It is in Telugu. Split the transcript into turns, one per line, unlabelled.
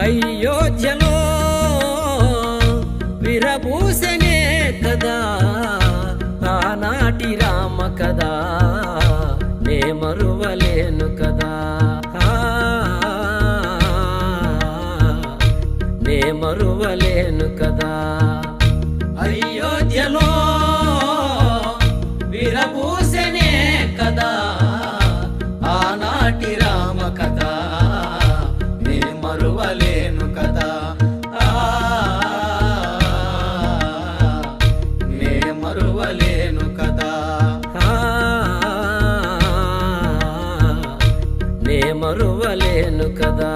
అయోధ్యలో విరబూసనే కదా ఆనాటి రామ కదా నే మరువలేను కదా. నే మరువలేను కదా. మరువలేను కదా. ఆ, నే మరువలేను కదా. ఆ, నే మరువలేను కదా.